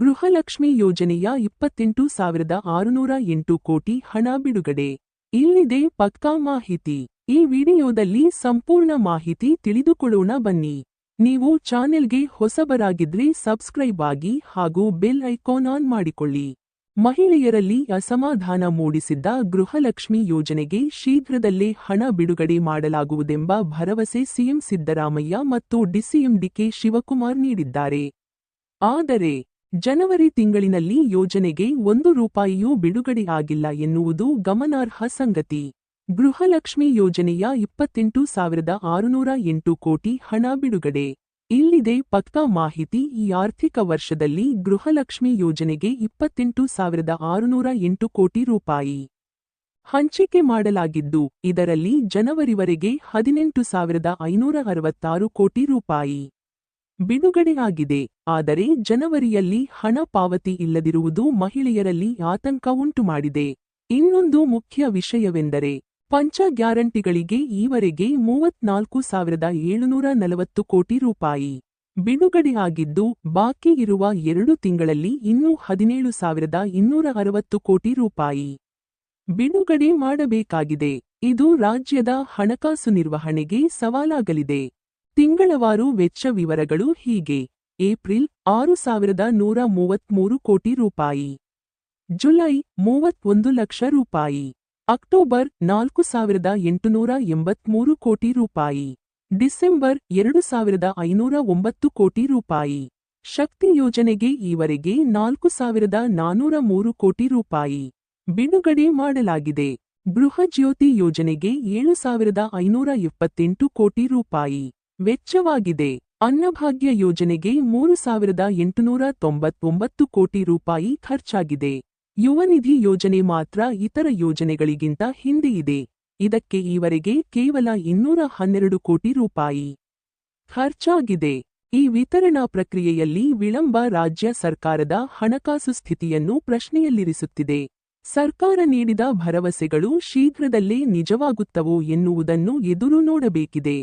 ಗೃಹಲಕ್ಷ್ಮಿ ಯೋಜನೆಯ ಇಪ್ಪತ್ತೆಂಟು ಸಾವಿರದ ಆರುನೂರ ಎಂಟು ಕೋಟಿ ಹಣ ಬಿಡುಗಡೆ. ಇಲ್ಲಿದೆ ಪಕ್ಕಾ ಮಾಹಿತಿ. ಈ ವಿಡಿಯೋದಲ್ಲಿ ಸಂಪೂರ್ಣ ಮಾಹಿತಿ ತಿಳಿದುಕೊಳ್ಳೋಣ ಬನ್ನಿ. ನೀವು ಚಾನೆಲ್ಗೆ ಹೊಸಬರಾಗಿದ್ರೆ ಸಬ್ಸ್ಕ್ರೈಬ್ ಆಗಿ ಹಾಗೂ ಬೆಲ್ ಐಕಾನ್ ಆನ್ ಮಾಡಿಕೊಳ್ಳಿ. ಮಹಿಳೆಯರಲ್ಲಿ ಅಸಮಾಧಾನ ಮೂಡಿಸಿದ್ದ ಗೃಹಲಕ್ಷ್ಮಿ ಯೋಜನೆಗೆ ಶೀಘ್ರದಲ್ಲೇ ಹಣ ಬಿಡುಗಡೆ ಮಾಡಲಾಗುವುದೆಂಬ ಭರವಸೆ ಸಿಎಂ ಸಿದ್ದರಾಮಯ್ಯ ಮತ್ತು ಡಿಸಿಎಂ ಡಿಕೆ ಶಿವಕುಮಾರ್ ನೀಡಿದ್ದಾರೆ. ಆದರೆ ಜನವರಿ ತಿಂಗಳಿನಲ್ಲಿ ಯೋಜನೆಗೆ ಒಂದು ರೂಪಾಯಿಯೂ ಬಿಡುಗಡೆಯಾಗಿಲ್ಲ ಎನ್ನುವುದು ಗಮನಾರ್ಹ ಸಂಗತಿ. ಗೃಹಲಕ್ಷ್ಮಿ ಯೋಜನೆಯ ಇಪ್ಪತ್ತೆಂಟು ಸಾವಿರದ ಆರುನೂರ ಎಂಟು ಕೋಟಿ ಹಣ ಬಿಡುಗಡೆ. ಇಲ್ಲಿದೆ ಪಕ್ಕಾ ಮಾಹಿತಿ, ಈ ಆರ್ಥಿಕ ವರ್ಷದಲ್ಲಿ ಗೃಹಲಕ್ಷ್ಮಿ ಯೋಜನೆಗೆ ಇಪ್ಪತ್ತೆಂಟು ಸಾವಿರದ ಆರುನೂರ ಎಂಟು ಕೋಟಿ ರೂಪಾಯಿ. ಹಂಚಿಕೆ ಮಾಡಲಾಗಿದ್ದು, ಇದರಲ್ಲಿ ಜನವರಿವರೆಗೆ ಹದಿನೆಂಟು ಸಾವಿರದ ಐನೂರ ಅರವತ್ತಾರು ಕೋಟಿ ರೂಪಾಯಿ. ಬಿಡುಗಡೆಯಾಗಿದೆ. ಆದರೆ ಜನವರಿಯಲ್ಲಿ ಹಣ ಪಾವತಿ ಇಲ್ಲದಿರುವುದು ಮಹಿಳೆಯರಲ್ಲಿ ಆತಂಕ ಉಂಟುಮಾಡಿದೆ. ಇನ್ನೊಂದು ಮುಖ್ಯ ವಿಷಯವೆಂದರೆ, ಪಂಚ ಗ್ಯಾರಂಟಿಗಳಿಗೆ ಈವರೆಗೆ ಮೂವತ್ನಾಲ್ಕು ಸಾವಿರದ ಏಳುನೂರ ನಲವತ್ತು ಕೋಟಿ ರೂಪಾಯಿ ಬಿಡುಗಡೆಯಾಗಿದ್ದು, ಬಾಕಿ ಇರುವ ಎರಡು ತಿಂಗಳಲ್ಲಿ ಇನ್ನೂ ಹದಿನೇಳು ಸಾವಿರದ ಇನ್ನೂರ ಅರವತ್ತು ಕೋಟಿ ರೂಪಾಯಿ ಬಿಡುಗಡೆ ಮಾಡಬೇಕಾಗಿದೆ. ಇದು ರಾಜ್ಯದ ಹಣಕಾಸು ನಿರ್ವಹಣೆಗೆ ಸವಾಲಾಗಲಿದೆ. ತಿಂಗಳವಾರು ವೆಚ್ಚ ವಿವರಗಳು ಹೀಗೆ. ಏಪ್ರಿಲ್ ಆರು ಸಾವಿರದ ನೂರ ಮೂವತ್ಮೂರು ಕೋಟಿ ರೂಪಾಯಿ. ಜುಲೈ ಮೂವತ್ತೊಂದು ಲಕ್ಷ ರೂಪಾಯಿ. ಅಕ್ಟೋಬರ್ ನಾಲ್ಕು ಸಾವಿರದ ಎಂಟುನೂರ ಎಂಬತ್ಮೂರು ಕೋಟಿ ರೂಪಾಯಿ. ಡಿಸೆಂಬರ್ ಎರಡು ಸಾವಿರದ ಐನೂರ ಒಂಬತ್ತು ಕೋಟಿ ರೂಪಾಯಿ. ಶಕ್ತಿ ಯೋಜನೆಗೆ ಈವರೆಗೆ ನಾಲ್ಕು ಸಾವಿರದ ನಾನೂರ ಮೂರು ಕೋಟಿ ರೂಪಾಯಿ. ಬಿಡುಗಡೆ ಮಾಡಲಾಗಿದೆ. ಬೃಹಜ್ಯೋತಿ ಯೋಜನೆಗೆ ಏಳು ಸಾವಿರದ ಐನೂರ ಎಪ್ಪತ್ತೆಂಟು ಕೋಟಿ ರೂಪಾಯಿ. ವೆಚ್ಚವಾಗಿದೆ. ಅನ್ನಭಾಗ್ಯ ಯೋಜನೆಗೆ ಮೂರು ಸಾವಿರದ ಎಂಟುನೂರ ತೊಂಬತ್ತೊಂಬತ್ತು ಕೋಟಿ ರೂಪಾಯಿ ಖರ್ಚಾಗಿದೆ. ಯುವನಿಧಿ ಯೋಜನೆ ಮಾತ್ರ ಇತರ ಯೋಜನೆಗಳಿಗಿಂತ ಹಿಂದೆ ಇದೆ. ಇದಕ್ಕೆ ಈವರೆಗೆ ಕೇವಲ ಇನ್ನೂರ ಹನ್ನೆರಡು ಕೋಟಿ ರೂಪಾಯಿ ಖರ್ಚಾಗಿದೆ. ಈ ವಿತರಣಾ ಪ್ರಕ್ರಿಯೆಯಲ್ಲಿ ವಿಳಂಬ ರಾಜ್ಯ ಸರ್ಕಾರದ ಹಣಕಾಸು ಸ್ಥಿತಿಯನ್ನು ಪ್ರಶ್ನೆಯಲ್ಲಿರಿಸುತ್ತಿದೆ. ಸರ್ಕಾರ ನೀಡಿದ ಭರವಸೆಗಳು ಶೀಘ್ರದಲ್ಲೇ ನಿಜವಾಗುತ್ತವೋ ಎನ್ನುವುದನ್ನು ಎದುರು ನೋಡಬೇಕಿದೆ.